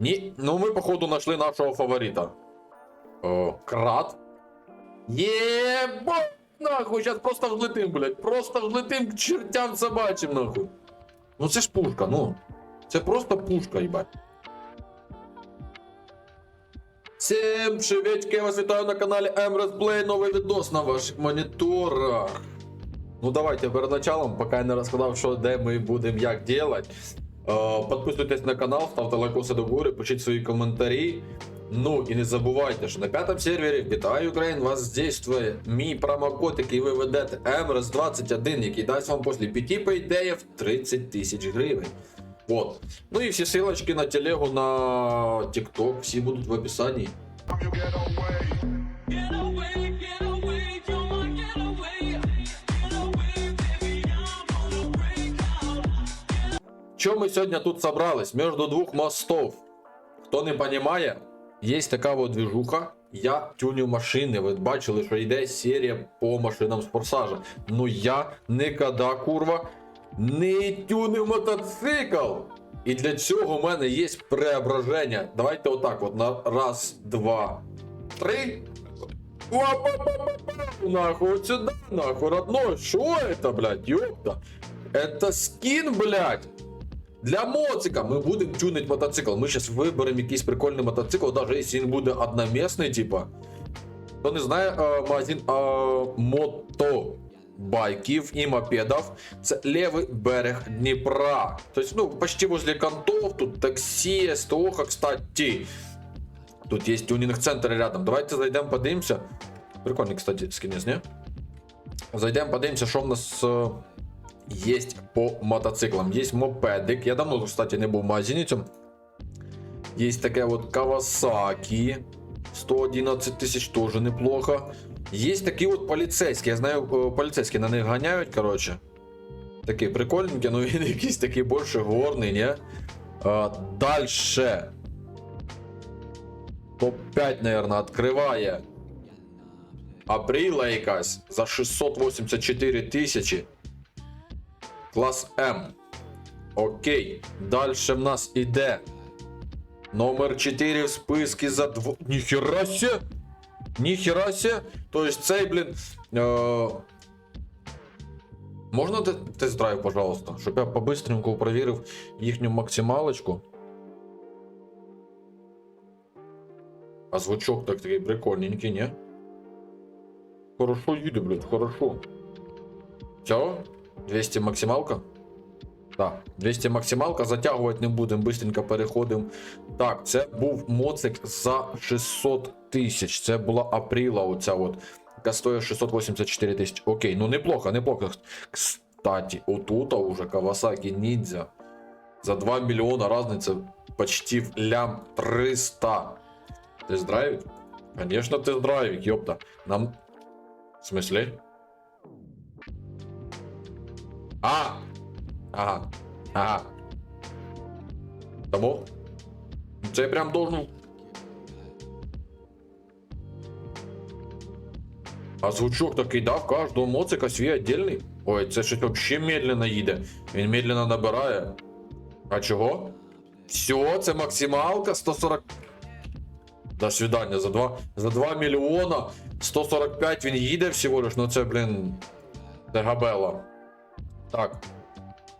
Ні, ну ми, походу, знайшли нашого фаворита. О, крат. Єбать! Нахуй, зараз просто взлетим, блядь. Просто взлетим к чертям собачим, нахуй. Ну це ж пушка, ну. Це просто пушка, їбать. Всем приветики, я вас вітаю на каналі Play, новий відос на ваших моніторах. Ну давайте перед началом, поки я не розказав, що де ми будемо як делать. Е, Підписуйтесь на канал, ставте лайкоси до гори, пишіть свої коментарі. Ну і не забувайте, що на п'ятому сервері Вітаю Україн вас здійснює мій промокод, який ви ведете MRS21, який дасть вам після 5 пейдеїв 30 тисяч гривень. Вот. Ну і всі ссылочки на телегу, на TikTok, всі будуть в описанні. out. Чому ми сьогодні тут собрались? Між двох мостов. Хто не розуміє, є така от движуха. Я тюню машини. Ви бачили, що йде серія по машинам з форсажа. Ну я ніколи, курва, не тюнив мотоцикл. І для цього в мене є преображення. Давайте отак: от на раз, два, три. Опа-па-па-па. Нахуй, вот сюда, нахуй, родной. Что это, блядь, ёпта? Это скин, блядь. Для моцика ми будемо тюнити мотоцикл. Ми зараз виберемо якийсь прикольний мотоцикл, навіть якщо він буде одномісний, типа. Хто не знає, е, магазин е, мотобайків і мопедів. Це лівий берег Дніпра. Тобто, ну, почти возле кантов, тут таксі, СТОХа, кстати. Тут є тюнінг-центр рядом. Давайте зайдемо, подивимося. Прикольний, кстати, скінець, не? Зайдемо, подивимося, що в нас. Есть по мотоциклам. Есть мопедик. Я давно, кстати, не був в. Есть таке вот Kawasaki. 111 тисяч тоже неплохо. Есть такі от поліцейські. Я знаю, е, поліцейські на них ганяють, короче. Такі прикольненькі, ну він якийсь такий більше горний, не? А, дальше. Топ-5, наверное, відкриває. Апріла якась за 684 тисячі. Клас М. Окей. Далі в нас іде. Номер 4 в списку за дво... Ніхера се! Ніхера се! Тобто цей, блін. Е... Можна те- тест-драйв, пожалуйста, щоб я по-бистреньку провірив їхню максималочку. А звучок так такий прикольненький, не? Хорошо їде, блядь, хорошо. Все? 200 максималка? Так, 200 максималка, затягувати не будемо, быстренько переходимо. Так, це був моцик за 600 тисяч. Це була апріла, оця от. Яка стоїть 684 тисячі. Окей, ну неплохо, неплохо. Кстати, отут уже Kawasaki Ninja. За 2 мільйона разниця почти в лям 300. Тест-драйвик? Конечно, тест-драйвик, ёпта. Нам... В смысле? А! Ага. Ага. Тому? Це я прям должен. А звучок такий дав кожного моцика свій отдельний. Ой, це щось вообще медленно їде. Він медленно набирає. А чого? Все, це максималка 140. До свидання, за 2, за 2 мільйона 145 він їде всього лиш, ну це, блін. Це габела. Так.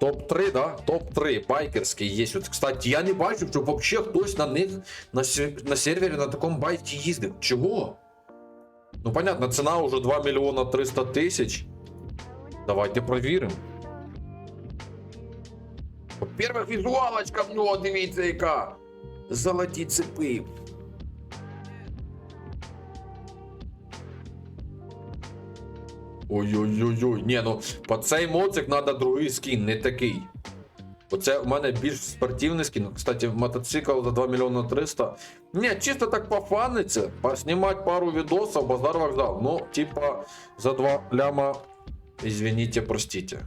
Топ-3, да? Топ-3 байкерський є. Кстати, я не бачу, щоб вообще хтось на них на, на сервері на такому байці їздив. Чого? Ну, понятно, ціна уже 2 мільйона 300 тисяч. Давайте провіримо. Во-первых, візуалочка в нього, дивіться, яка. Золоті цепи. Ой-ой-ой-ой. Ні, ну по цей моцик треба другий скін, не такий. Оце у мене більш спортивний скін. Кстати, мотоцикл за 2 мільйони 300. Ні, чисто так пофаниться, поснімати пару відосів, базар вокзал. Ну, типа, за 2 ляма, извините, простите.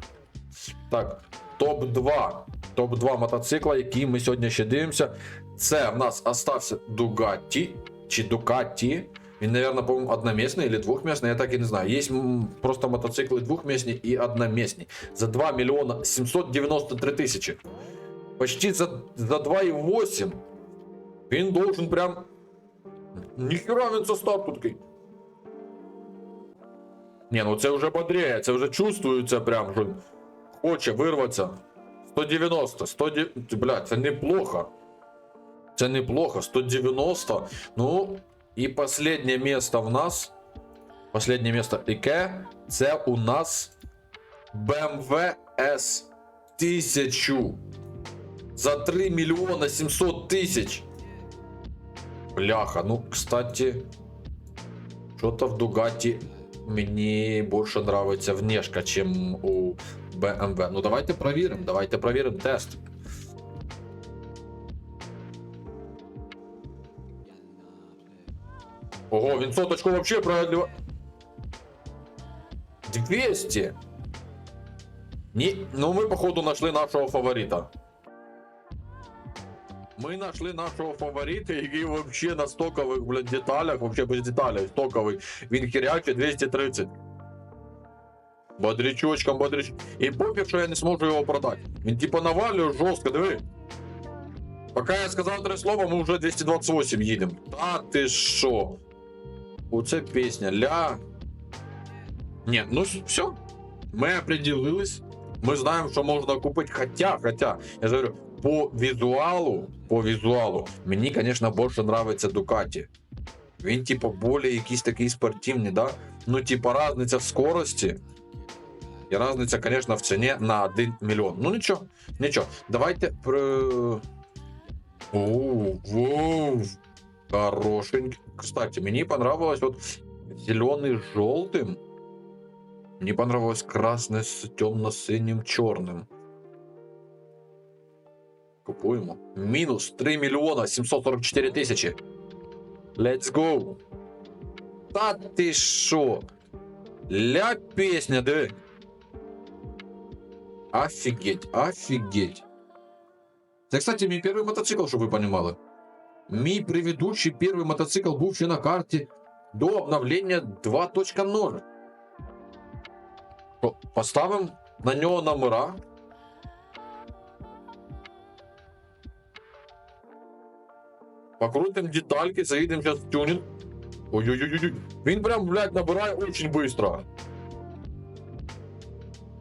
Так, топ-2. Топ-2 мотоцикла, які ми сьогодні ще дивимося. Це в нас остався Дугатті чи Дукатті. Він, наверное, по-моему, одноместный или двухместный, я так и не знаю. Есть м, просто мотоциклы двухместные и одноместные. За 2 миллиона 793 тысячи. Почти за, за 2,8. Він должен прям. Ніхера він со старту такий. Ні, ну це вже бодріє, це вже чувствується прям, що хоче вирватися. 190, 190, блядь, це неплохо. Це неплохо, 190. Ну, і последнє місто в нас. Последнє місто яке? Це у нас BMW S 1000. За 3 мільйона 700 тисяч. Бляха, ну, кстати, что-то в Дугати мне больше нравится внешка, чем у BMW. Ну, давайте проверим, давайте проверим тест. Ого, він соточку вообще продлив... 200! Ні, ну ми, походу, нашли нашого фаворита. Ми знайшли нашого фаворита, який вообще на стокових, блядь, деталях, вообще без деталей, стоковий. Він херячить 230. Бодрячочком, бодряч. І пофіг, що я не зможу його продати. Він типа навалює жорстко, диви. Поки я сказав три слова, ми вже 228 їдемо. Та ти що? Оце пісня. Ля. Ні, ну все. Ми определились. Ми знаємо, що можна купити. Хотя, хотя, я ж говорю, по візуалу, по візуалу, мені, звісно, більше нравиться Дукаті. Він, типу, більш якийсь такий спортивний, да? Ну, типа, різниця в скорості. І різниця, звісно, в ціні на 1 мільйон. Ну нічого, нічого. Давайте про. Оу, воу. Хорошенький. Кстати, мені понравилось вот зеленый с желтым. Мне понравилось красное с темно-синим черным. Купуємо. Мінус 3 мільйона 744 тисячі. Let's go. Та ти що? Ля песня, диви. Офигеть, офигеть. Це, кстати, мій перший мотоцикл, щоб ви понимали. Мій предыдущий перший мотоцикл був ще на карті до обновлення 2.0. Що, Поставимо на нього номера. Покрутим детальки, заїдемо зараз в тюнінг. Ой-ой-ой. Він прям, блядь, набирає очень быстро.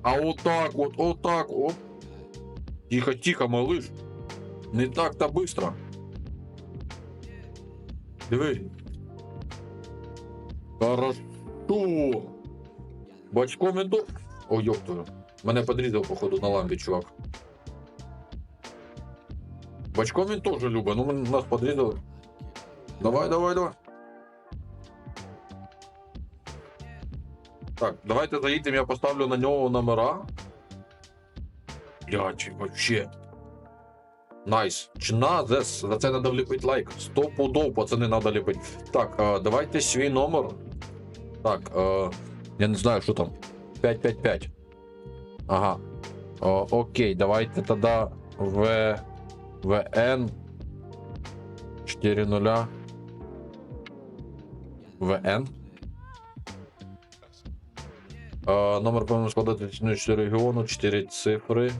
А вот так вот, вот так вот. Тихо, тихо, малыш. Не так-то быстро. Диви. Хорошо. Бачком до... О, ёптую. Мене подрізав, походу, на ламбі, чувак. Бачком він теж любить, ну нас подрізали. Давай, давай, давай. Так, давайте заїдемо, я поставлю на нього номера. Блядь, вообще. Найс. Чиназес. За це треба вліпити лайк. Сто пудов, пацани, треба ліпити. Так, е, давайте свій номер. Так, е, я не знаю, що там. 555. Ага. О, окей, давайте тоді В. ВН. 4 ВН. Е, номер повинен складати 4 регіону, 4 цифри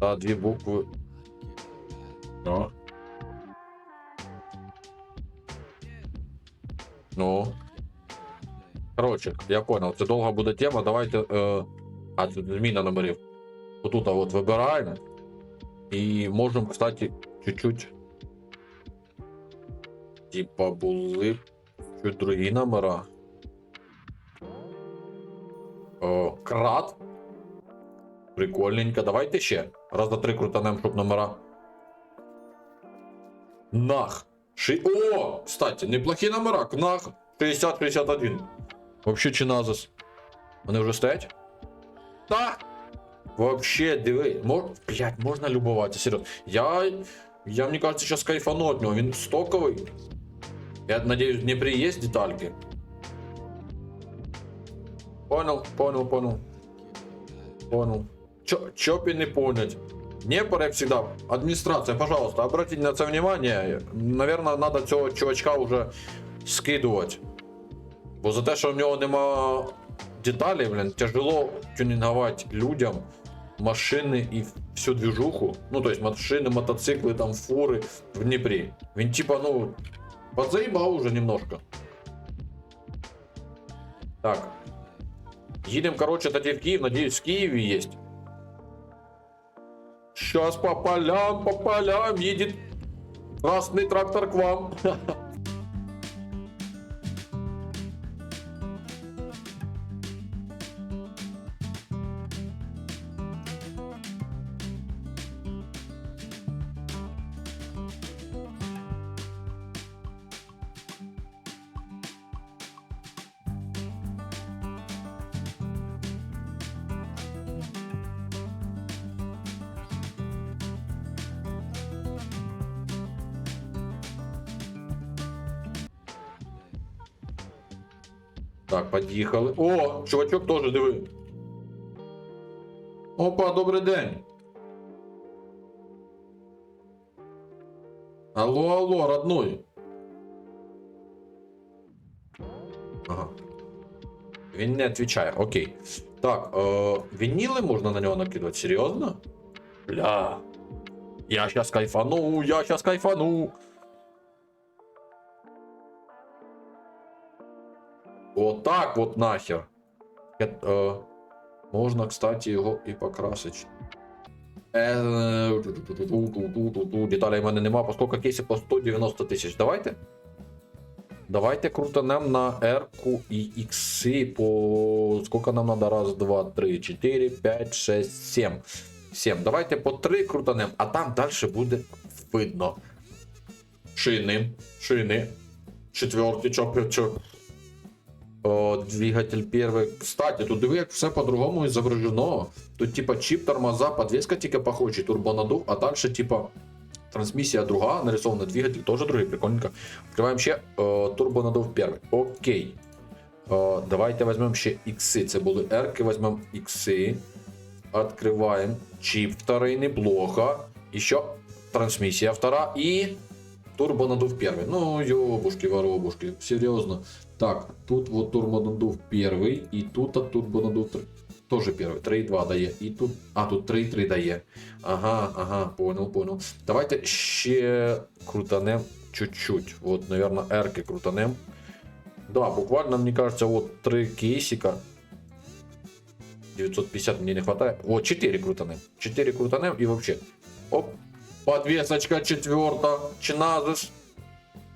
та 2 букви. Ну. Ну. Короче, я понял, це довга буде тема. Давайте. Е... А, тут зміна номерів. Отут от вибираємо. І можемо, кстати, чуть-чуть. Типа були чуть другі номера. О, крат. Прикольненько. Давайте ще. Раз, два, три крутанем, щоб номера. Нах. Ши... О! Кстати, неплохі номера. Кнах 60-61. Вообще чиназис. Вони вже стоять? Та! Вообще, диви. Мож... Блять, можна любуватися, серйозно. Я. Я, мені кажется, сейчас кайфану от нього. Він стоковий. Я надеюсь, в Дніпрі є детальки. Понял, понял, понял. Понял. Чё, чё бы не понять. Днепр, як всегда, администрация, пожалуйста, обратите на це внимание. Наверное, надо цього чувачка уже скидувати. Бо за те, що в нього нема деталей, блін, тяжело тюнінгувати людям. машины и всю движуху. Ну, то есть машины, мотоциклы, там, фуры в Днепре. Він типа, ну, подзаебал уже немножко. Так. Едем, короче, тоді в Киев. Надеюсь, в Киеве есть. Сейчас по полям, по полям едет красный трактор к вам. Так, поїхали. О, чувачок теж диви. Опа, добрий день. Алло, алло, родной. Ага. Він не відповідає, окей. Так, е, вініли можна на нього накидати, серйозно? Бля. Я щас кайфану, я щас кайфану. Так вот нахер. Э, э, можно, кстати, його і покрасити. Е. Деталей в мене нема, поскольку кейсів по 190 тисяч. Давайте. Давайте крутанем на R і ікси по. Сколько нам надо? Раз, два, три, чотири, п'ять, шесть, сім. Сім. Давайте по три крутанем, а там далі буде видно. Шини. Шини. Четвертий, чоп, чоп. О, двигатель первый. Кстати, тут диви, як все по-другому изображено. Тут типа чип, тормоза, подвеска тільки похожі, турбонадув, а дальше типа трансмиссия друга, нарисованный двигатель тоже другий, прикольненько. Открываем ще е, турбонадув перший. Окей. Е, давайте візьмемо ще ікси. Це були R, візьмемо ікси. Открываем. Чип второй, неплохо. Еще трансмиссия втора и турбонадув первый. Ну, ёбушки, воробушки, серьезно. Так, тут вот турбонадув первый, и тут от турбонадув тоже первый. 3,2 дає. І тут. А, тут 3,3 дає. Ага, ага, понял, понял. Давайте ще крутанем чуть-чуть. Вот, наверное, R крутанем. Да, буквально, мне кажется, вот три кейсика. 950 мне не хватает. Вот, 4 крутанем. 4 крутанем и вообще. Оп. Подвесочка четверта. Чиназис.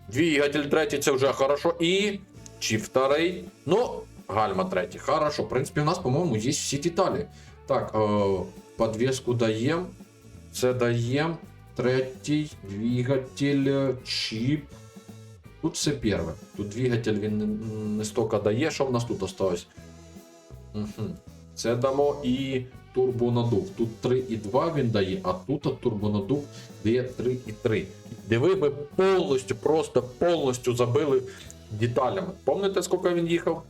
Двигатель третій, це вже хорошо. І чи вторий. Ну, гальма третій. Хорошо. В принципі, у нас, по-моєму, є всі деталі. Так, е, подвеску даємо. Це даємо. Третій. Двигатель, е, чіп. Тут все перше. Тут двигатель він не, не стільки дає, що в нас тут осталось. Угу. Це дамо і турбонадув. Тут 3,2 він дає, а тут турбонадув дає 3,3. Диви, ми повністю, просто повністю забили деталями. Пам'ятаєте, скільки він їхав?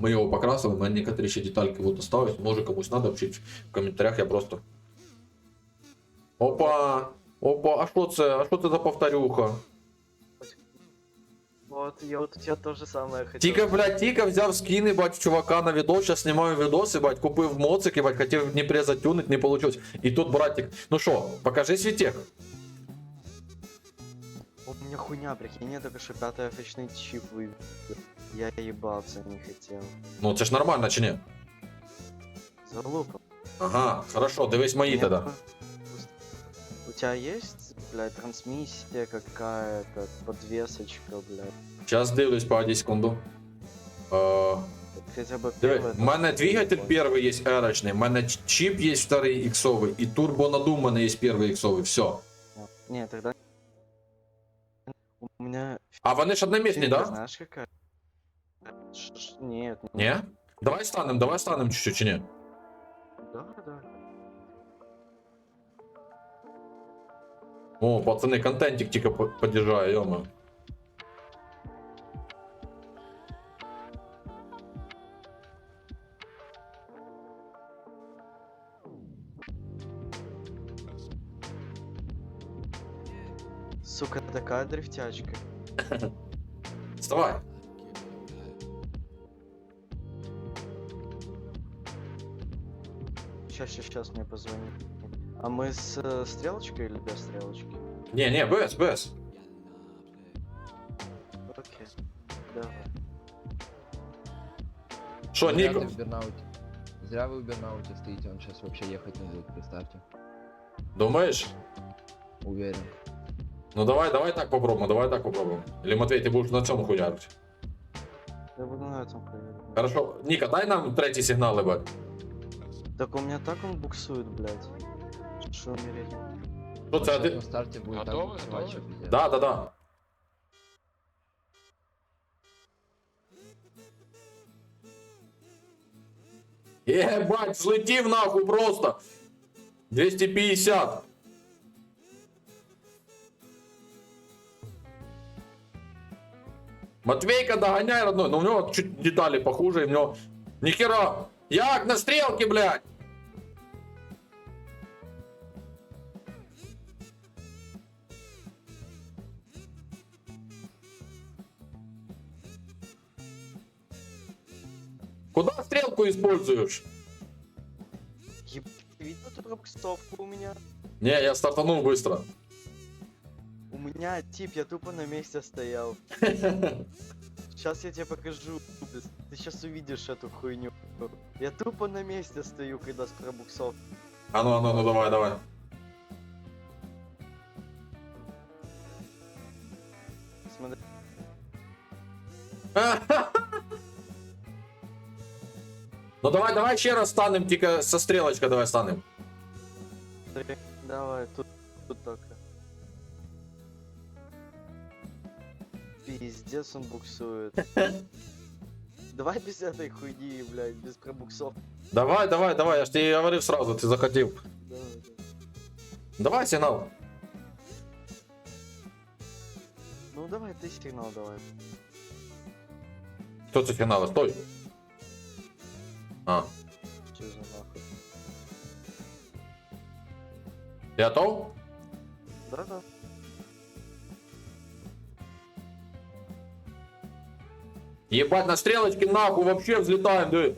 Ми його покрасили, у мене некоторі ще детальки вот остались. Може комусь треба вчити в коментарях, я просто. Опа! Опа, а що це? А що це за повторюха? Вот, я вот у тебя то же самое хотел. Тільки, блядь, тільки взяв скини, бать, чувака на відос, зараз знімаю відоси, бать, купив моцик, і, бать, хотів в Дніпрі затюнить, не получилось. І тут, братик, ну що, покажи свій тех. У меня хуйня, прикинь, я только что пятый офичный чип вывел. Я ебаться не хотел. Ну це ж нормально, чи ні? Залупа. Ага, хорошо, дивись мої Мне тоді. бы- У тебя есть, блядь, трансмиссия какая-то, подвесочка, блядь? Зараз дивлюсь, погоди секунду. Е, Хотя бы Диви, первая в мене там, двигатель вот. перший є ерочний, в мене ч- чіп є вторий іксовий, і турбонадув у мене є перший іксовий, все. Не, тогда... У меня... А вони ж одномісні, финка, да? Знаешь какая? Ш- ш- Нет, Ні? Давай станем, давай станем чуть-чуть, чи ні? Да, да. О, пацани, контентик тільки по- подіжджає, йома. Сука, такая дрифтячка. Вставай. Сейчас, сейчас, сейчас мне позвони. А мы с э, стрелочкой или без стрелочки? Ні, ні, без, без. Окей. Давай. Що, Зря Ніко? ты в бернауте. Зря вы в бернауте стоите, он сейчас вообще ехать не будет, представьте. Думаєш? Уверен. Ну давай, давай так попробуємо, давай так попробуємо. Или Матвей, ти будеш на цьому хуярити. Я буду на этом проверить. Хорошо. Ніка, дай нам третій сигнал, ебать. Так у меня так он буксует, блядь. Что умереть? Що це? Он щас Ти... на старте будет так Готовы? буксовать, Готовы? что пиздец. Да, да, да. Ебать, злетів нахуй просто. 250. Матвейка догоняй, родной. Но у него чуть детали похуже, и у него... Нихера! Як на стрелке, блядь! Куда стрелку используешь? Еб... Видно эту пробуксовку у меня? Не, я стартанул быстро. У меня тип, я тупо на месте стоял. Сейчас я тебе покажу. Ты сейчас увидишь эту хуйню. Я тупо на месте стою, когда с пробуксов. А ну, а ну, ну давай, давай. Смотри. Ну давай, давай ще раз станем, тільки со стрілочкою давай станем. Давай, тут, Пиздец, он буксует. Давай без этой хуйни, блядь, без пробуксов. Давай, давай, давай, я ж тобі говорив сразу, ти захотів. Давай сигнал. Ну давай, ты сигнал давай. Хто це сигнал? Стой. А, Че за нахуй? ти готов? Да-да. Ебать, на стрелочке нахуй вообще взлетаем, да.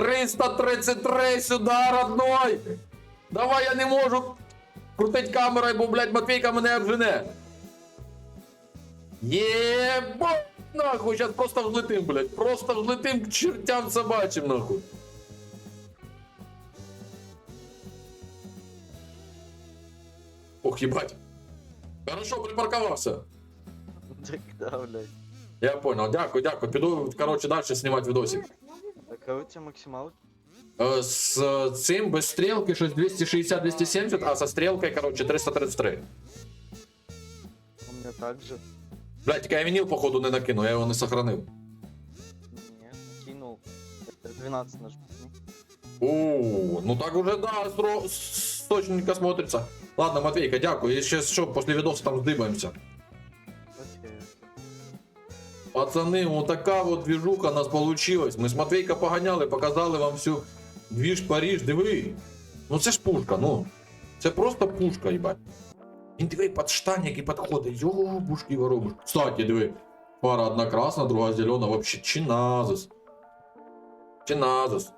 333 сюда, родной! Давай, я не можу крутить камерою, бо, блядь, Матвійка мене обжене. Єбать, нахуй, сейчас просто взлетим, блядь, просто взлетим к чертям собачим, нахуй. Ох, ебать. Хорошо, припарковався. Так да, блядь. Я понял, дякую, дякую. Піду, короче, далі знімати відосик. А какой у тебя максимал? Е, З е, цим без стрілки щось 260-270, а со стрілкою, короче, 333. У меня так же. Блять, тільки я вінил, походу, не накинув, я його не сохранив. Нет, кинул. Это 12 нажми. О, ну так уже, да, стро... сочненько смотрится. Ладно, Матвейка, дякую. І ще що, після відосу там здибаємося. Окей. Пацани, вот така вот движуха у нас получилась. Ми з Матвейка поганяли, показали вам всю двіж Паріж, диви. Ну це ж пушка, ну. Це просто пушка, їбать. Він диви під штанник і підходить. Йобушки воробушки. Кстати, диви. Пара одна красна, друга зелена. Вообще чиназис. Чиназис.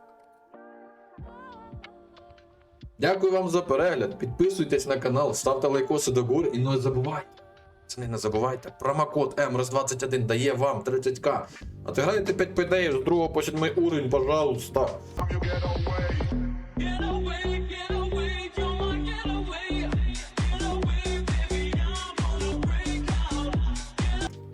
Дякую вам за перегляд. Підписуйтесь на канал, ставте лайкоси до гори і не забувайте. Пацани, не забувайте, промокод МРС21 дає вам 30к. А ти граєте 5 ПД з 2 по 7 уровень, пожалуйста.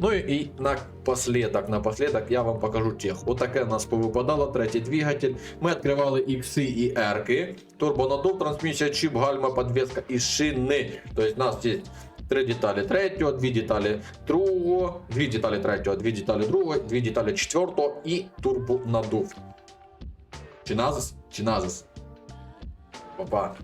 Ну і напоследок, напоследок я вам покажу тех. Отаке у нас повипадало, третій двигатель. Ми відкривали ікси і ерки. Турбонадув, трансмісія, чіп, гальма, подвеска і шини. Тобто у нас є три деталі третього, дві деталі другого, дві деталі третього, дві деталі другого, дві деталі четвертого і турбонадув. Чиназис? Чиназис. Опа.